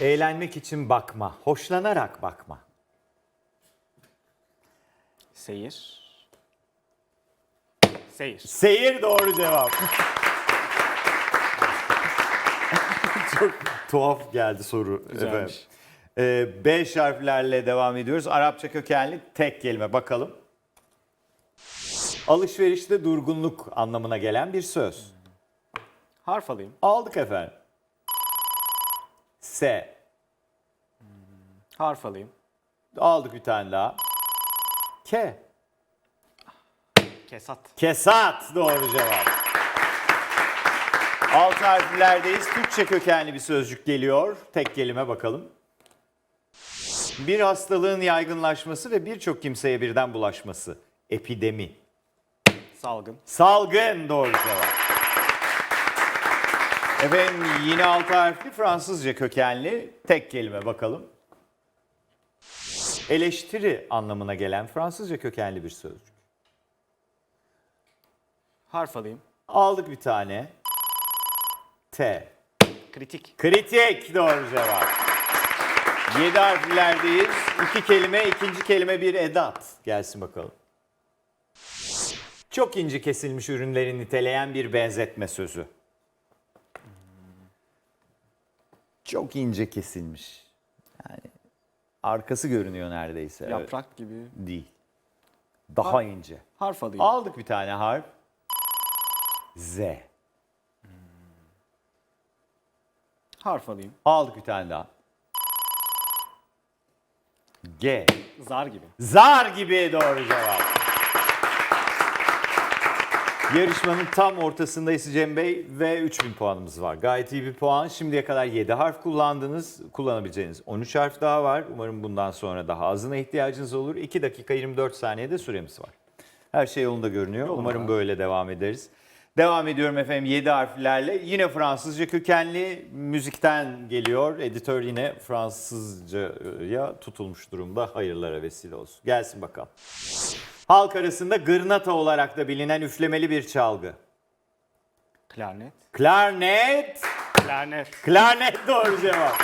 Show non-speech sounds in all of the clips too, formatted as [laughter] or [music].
Eğlenmek için bakma, hoşlanarak bakma. Seyir. Seyir. Seyir doğru cevap. [laughs] Çok tuhaf geldi soru. Güzelmiş. efendim. Ee, beş harflerle devam ediyoruz. Arapça kökenli tek kelime bakalım. Alışverişte durgunluk anlamına gelen bir söz. Harf alayım. Aldık efendim. S. Harf alayım. Aldık bir tane daha. K. Kesat. Kesat doğru cevap. Alt harflerdeyiz. Türkçe kökenli bir sözcük geliyor. Tek kelime bakalım. Bir hastalığın yaygınlaşması ve birçok kimseye birden bulaşması. Epidemi. Salgın. Salgın doğru cevap. Efendim yine alt harfli Fransızca kökenli tek kelime bakalım. Eleştiri anlamına gelen Fransızca kökenli bir sözcük. Harf alayım. Aldık bir tane. T. Kritik. Kritik doğru cevap. Yedi harflerdeyiz. İki kelime, ikinci kelime bir edat. Gelsin bakalım. Çok ince kesilmiş ürünleri niteleyen bir benzetme sözü. Çok ince kesilmiş. Yani arkası görünüyor neredeyse. Yaprak gibi. Değil. Daha ince. Harf alayım. Aldık bir tane harf. Z. Harf alayım. Aldık bir tane daha. G. Zar gibi. Zar gibi doğru cevap. Yarışmanın tam ortasındayız Cem Bey ve 3000 puanımız var. Gayet iyi bir puan. Şimdiye kadar 7 harf kullandınız. Kullanabileceğiniz 13 harf daha var. Umarım bundan sonra daha azına ihtiyacınız olur. 2 dakika 24 saniyede süremiz var. Her şey yolunda görünüyor. Umarım böyle devam ederiz. Devam ediyorum efendim 7 harflerle. Yine Fransızca kökenli müzikten geliyor. Editör yine Fransızcaya tutulmuş durumda. Hayırlara vesile olsun. Gelsin bakalım. Halk arasında gırnata olarak da bilinen üflemeli bir çalgı. Klarnet. Klarnet. Klarnet. Klarnet doğru cevap.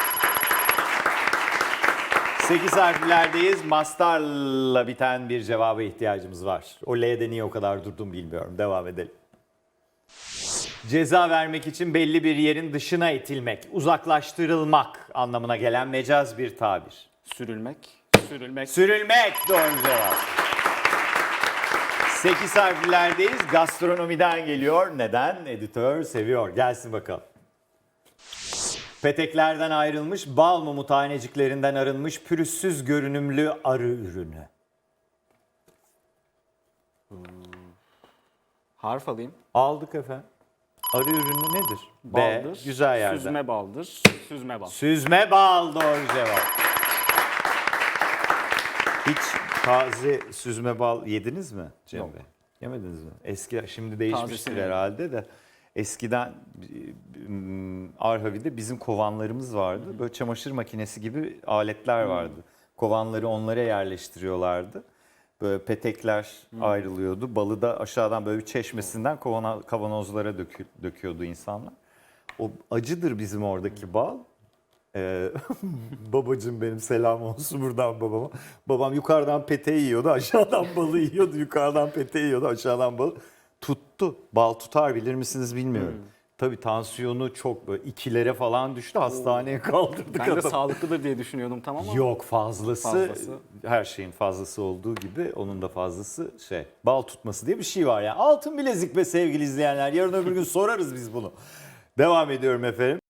8 harflerdeyiz. Mastarla biten bir cevaba ihtiyacımız var. O L'de niye o kadar durdum bilmiyorum. Devam edelim. Ceza vermek için belli bir yerin dışına itilmek, uzaklaştırılmak anlamına gelen mecaz bir tabir. Sürülmek. Sürülmek. Sürülmek doğru cevap. 8 harflerdeyiz. Gastronomiden geliyor. Neden? Editör seviyor. Gelsin bakalım. Peteklerden ayrılmış, bal mumu taneciklerinden arınmış pürüzsüz görünümlü arı ürünü. Harf alayım. Aldık efendim. Arı ürünü nedir? Baldır. B. Güzel yerden. Süzme baldır. Süzme bal. Süzme bal doğru cevap. Hiç taze süzme bal yediniz mi Cem Yok. Bey? Yemediniz mi? Eski şimdi değişmiştir herhalde de. Eskiden m, Arhavi'de bizim kovanlarımız vardı. Böyle çamaşır makinesi gibi aletler vardı. Kovanları onlara yerleştiriyorlardı. Böyle petekler ayrılıyordu. Balı da aşağıdan böyle bir çeşmesinden kovana, kavanozlara dökü- döküyordu insanlar. O acıdır bizim oradaki bal. Ee, [laughs] babacım benim selam olsun buradan babama. Babam yukarıdan peteği yiyordu, aşağıdan [laughs] balı yiyordu. Yukarıdan peteği yiyordu, aşağıdan balı. Tuttu. Bal tutar bilir misiniz bilmiyorum. Tabii tansiyonu çok böyle ikilere falan düştü. Hastaneye kaldırdık Ben de adamı. sağlıklıdır diye düşünüyordum tamam ama. Yok fazlası, Fazlası. her şeyin fazlası olduğu gibi onun da fazlası şey bal tutması diye bir şey var yani. Altın bilezik be sevgili izleyenler. Yarın öbür gün sorarız biz bunu. Devam ediyorum efendim.